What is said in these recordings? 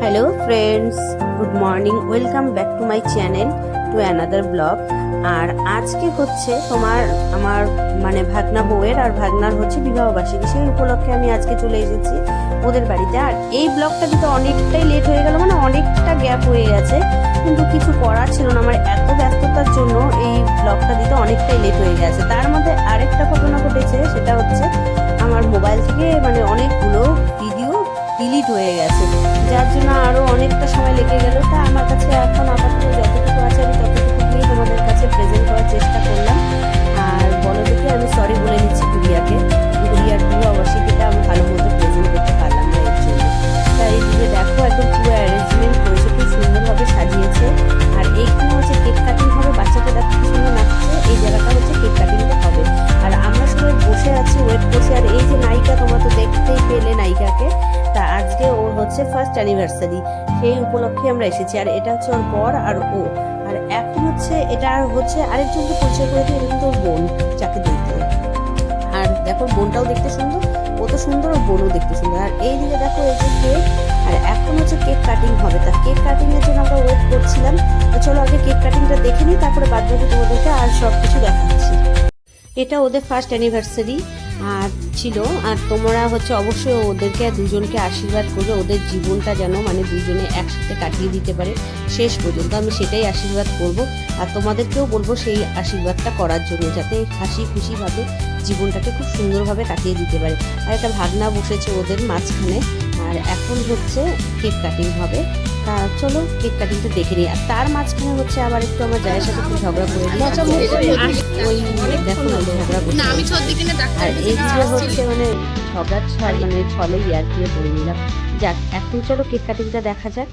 Hello friends good morning welcome back to my channel to another blog আর আজকে হচ্ছে তোমার, আমার মানে ভাগনা বউয়ের আর ভাগনার হচ্ছে বিবাহবার্ষিকী সেই উপলক্ষে আমি আজকে চলে এসেছি ওদের বাড়িতে। আর এই ব্লগটা কিন্তু অনেকটাই লেট হয়ে গেল মানে অনেকটা গ্যাপ হয়ে গেছে। কিন্তু কিছু করার ছিল না, আমার এত ব্যস্ততার জন্য এই ব্লগটা দিতে অনেকটাই লেট হয়ে গেছে। তার মধ্যে আরেকটা ঘটনা ঘটেছে, সেটা হচ্ছে আমার মোবাইল থেকে মানে অনেকগুলো ভিডিও ডিলিট হয়ে গেছে। যার জন্য আরও অনেকটা সময় লেগে গেল। তা আমার কাছে এখন আপাতত যতটুকু আছে আমি ততটুকু তোমাদের কাছে অ্যানিভার্সারি সেই উপলক্ষে আমরা এসেছি। আর এটা হচ্ছে ওর বর আর ও। আর এখন হচ্ছে এটা হচ্ছে আরেকজনকে পরিচয় করে দিই, এটা ওর বোন, যাকে দেখতে আর দেখো, বোনটাও দেখতে সুন্দর, ও তো সুন্দর, ওর বোনও দেখতে সুন্দর। আর এই দিকে দেখো, এই যে কেক আর এখন হচ্ছে কেক কাটিং হবে। তা কেক কাটিং এর জন্য আমরা ওয়েট করছিলাম। চলো আগে কেক কাটিংটা দেখে নিই, তারপরে বাদ বাকি তোমাদেরকে আর সব কিছু দেখাচ্ছি এটা ওদের ফার্স্ট অ্যানিভার্সারি আর ছিল, আর তোমরা হচ্ছে অবশ্যই ওদেরকে দুজনকে আশীর্বাদ করবে, ওদের জীবনটা যেন মানে দুজনে একসাথে কাটিয়ে দিতে পারে। শেষ পর্যন্ত আমি সেটাই আশীর্বাদ করব, আর তোমাদেরকেও বলব সেই আশীর্বাদটা করার জন্য, যাতে হাসি খুশিভাবে জীবনটাকে খুব সুন্দরভাবে কাটিয়ে দিতে পারে। আর একটা ভাগনা বসেছে ওদের মাঝখানে, আর এখন হচ্ছে কেক কাটিং হবে। তা চলো কেক কাটিংটা দেখে নিই। আর তার মাঝখানে হচ্ছে আবার একটু আমার জায়ের সাথে একটু ঝগড়া করে দিই ওই দেখো না ঝগড়া করে আমি সত্যি কিনা ডাক্তার আর এই যে হচ্ছে মানে ঝগড়ার ছল মানে ফলে ইয়ার দিয়ে পড়ে নিলাম। যাক এখন চলো কেক কাটিংটা দেখা যাক।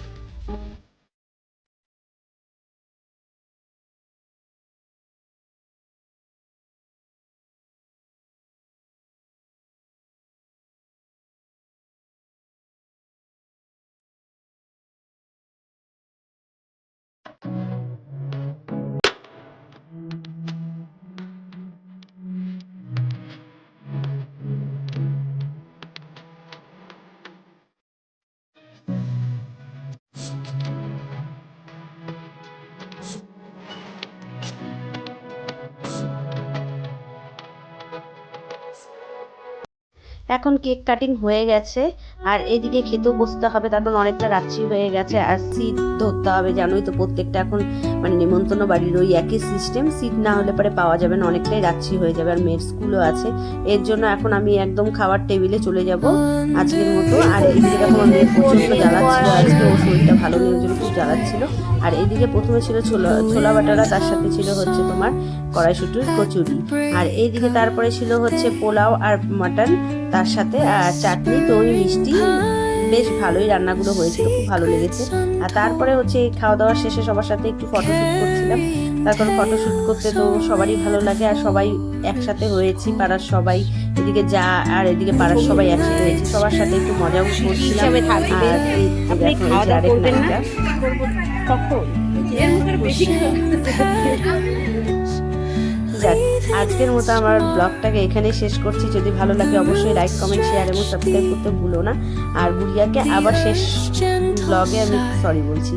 এখন কেক কাটিং হয়ে গেছে। আর এদিকে খেতেও বসতে হবে তারপর অনেকটা রাত্রি হয়ে গেছে। আর সিট ধরতে হবে জানোই তো, প্রত্যেকটা এখন মানে নিমন্ত্রণ বাড়ির ওই একই সিস্টেম সিট না হলে পরে পাওয়া যাবে না, অনেকটাই রাত্রি হয়ে যাবে। আর মেয়ের স্কুলও আছে, এর জন্য এখন আমি একদম খাবার টেবিলে চলে যাব আজকের মতো। আর এদিকে দেখো আমার মেয়ে প্রচণ্ড জ্বালাচ্ছিল, আজকে ওর শরীরটা ভালো নেই ওই জন্য খুব জ্বালাচ্ছিল। আর এদিকে প্রথমে ছিল ছোলা ছোলা বাটারা, তার সাথে ছিল হচ্ছে তোমার কড়াইশুটির কচুরি। আর এইদিকে তারপরে ছিল হচ্ছে পোলাও আর মাটন তার সাথে আর চাটনি দই মিষ্টি বেশ ভালোই রান্নাগুলো হয়েছিল খুব ভালো লেগেছে। আর তারপরে হচ্ছে এই খাওয়া দাওয়া শেষে সবার সাথে একটু ফটোশ্যুট করছিলাম। তারপর ফটোশ্যুট করতে তো সবারই ভালো লাগে আর সবাই একসাথে হয়েছি পাড়ার সবাই এদিকে যা আর এদিকে পাড়ার সবাই একসাথে হয়েছি সবার সাথে একটু মজাও করছিলাম। আর কখন? যাক, আজকের মতো আমার ব্লগটাকে এখানেই শেষ করছি। যদি ভালো লাগে অবশ্যই লাইক কমেন্ট শেয়ার এবং সাবস্ক্রাইব করতে ভুলো না। আর গুড়িয়াকে আবার শেষ ব্লগে আমি সরি বলছি।